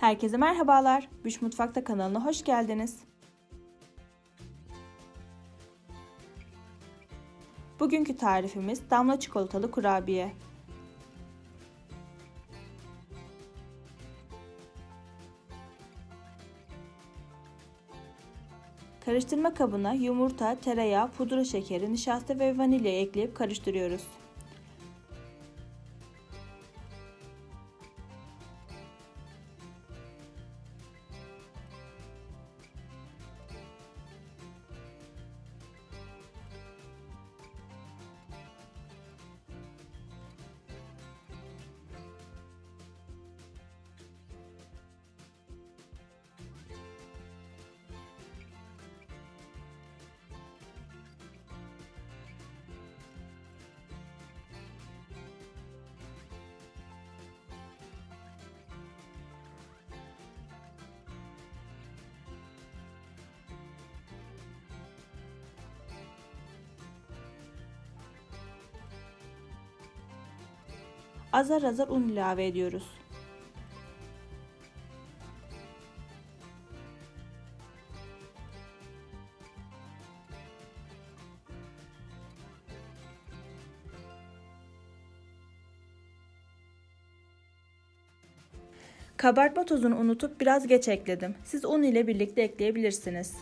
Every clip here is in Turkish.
Herkese merhabalar. Büş Mutfakta kanalına hoş geldiniz. Bugünkü tarifimiz damla çikolatalı kurabiye. Karıştırma kabına yumurta, tereyağı, pudra şekeri, nişasta ve vanilya ekleyip karıştırıyoruz. Azar azar un ilave ediyoruz. Kabartma tozunu unutup biraz geç ekledim. Siz un ile birlikte ekleyebilirsiniz.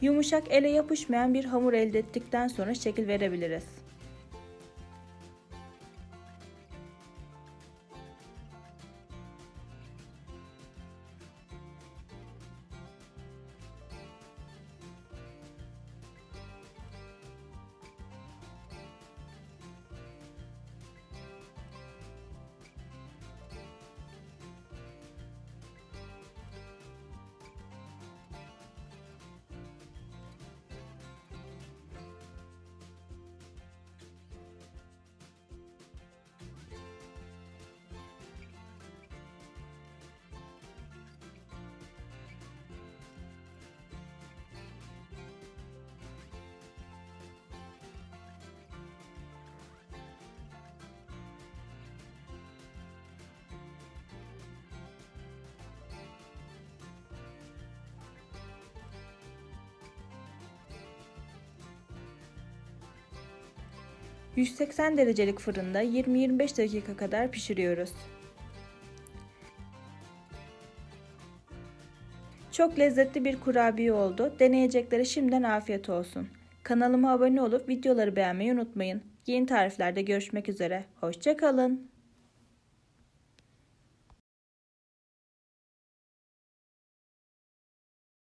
Yumuşak ele yapışmayan bir hamur elde ettikten sonra şekil verebiliriz. ...180 derecelik fırında 20-25 dakika kadar pişiriyoruz. Çok lezzetli bir kurabiye oldu. Deneyeceklere şimdiden afiyet olsun. Kanalıma abone olup videoları beğenmeyi unutmayın. Yeni tariflerde görüşmek üzere. Hoşçakalın.